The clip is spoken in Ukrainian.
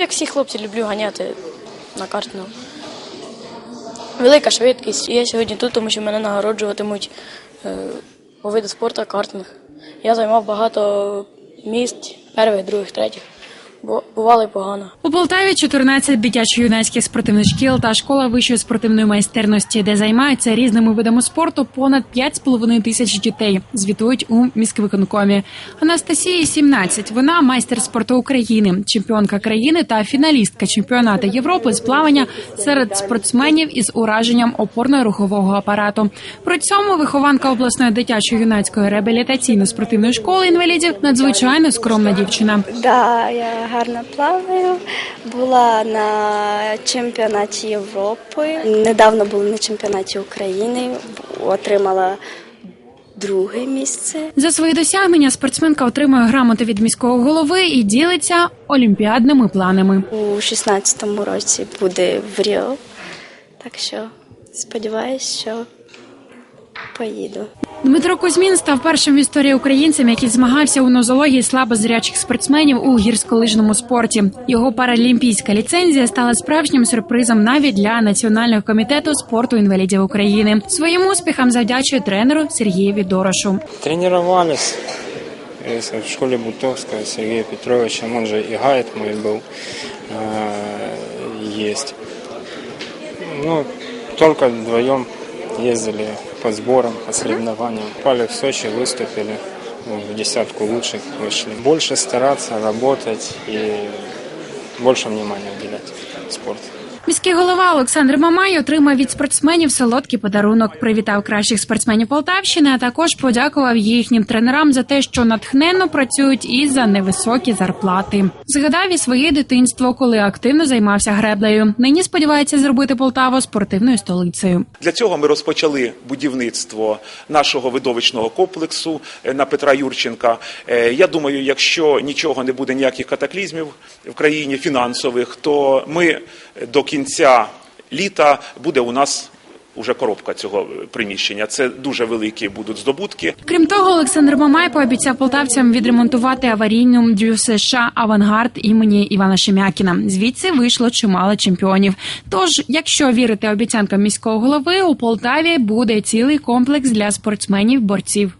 Як всі хлопці, люблю ганяти на картину. Велика швидкість. Я сьогодні тут, тому що мене нагороджуватимуть е, по виду спорту картинг. Я займав багато місць, перших, других, третіх. Бо бувало й погано. У Полтаві 14 дитячо-юнацьких спортивних шкіл та школа вищої спортивної майстерності, де займаються різними видами спорту понад 5,5 тисяч дітей. Звітують у міськвиконкомі. Анастасії 17. Вона майстер спорту України, чемпіонка країни та фіналістка чемпіонату Європи з плавання серед спортсменів із ураженням опорно-рухового апарату. При цьому вихованка обласної дитячо-юнацької реабілітаційно-спортивної школи інвалідів надзвичайно скромна дівчина. Да, я гарно плаваю. Була на чемпіонаті Європи. Недавно була на чемпіонаті України. Отримала друге місце. За свої досягнення спортсменка отримує грамоти від міського голови і ділиться олімпіадними планами. У 16-му році буде в Ріо. Так що сподіваюся, що поїду. Дмитро Кузьмін став першим в історії українцем, який змагався у нозології слабозрячих спортсменів у гірськолижному спорті. Його паралімпійська ліцензія стала справжнім сюрпризом навіть для національного комітету спорту інвалідів України. Своїм успіхам завдячує тренеру Сергієві Дорошу. Тренировались э, в школе Бутовского с Сергеем Петровичем, он же и гайд мой был, э, есть. Ну, только вдвоем ездили по сборам, по соревнованиям. Пали в Сочи, выступили, ну, в десятку лучших вышли. Больше стараться, работать и больше внимания уделять спорту. Міський голова Олександр Мамай отримав від спортсменів солодкий подарунок. Привітав кращих спортсменів Полтавщини, а також подякував їхнім тренерам за те, що натхненно працюють і за невисокі зарплати. Згадав і своє дитинство, коли активно займався греблею. Нині сподівається зробити Полтаву спортивною столицею. Для цього ми розпочали будівництво нашого видовищного комплексу е, на Петра Юрченка. Е, Я думаю, якщо нічого не буде ніяких катаклізмів в країні фінансових, то ми до кінця літа буде у нас уже коробка цього приміщення. Це дуже великі будуть здобутки. Крім того, Олександр Мамай пообіцяв полтавцям відремонтувати аварійну дю США Авангард імені Івана Шемякіна. Звідси вийшло чимало чемпіонів. Тож, якщо вірити обіцянкам міського голови, у Полтаві буде цілий комплекс для спортсменів борців.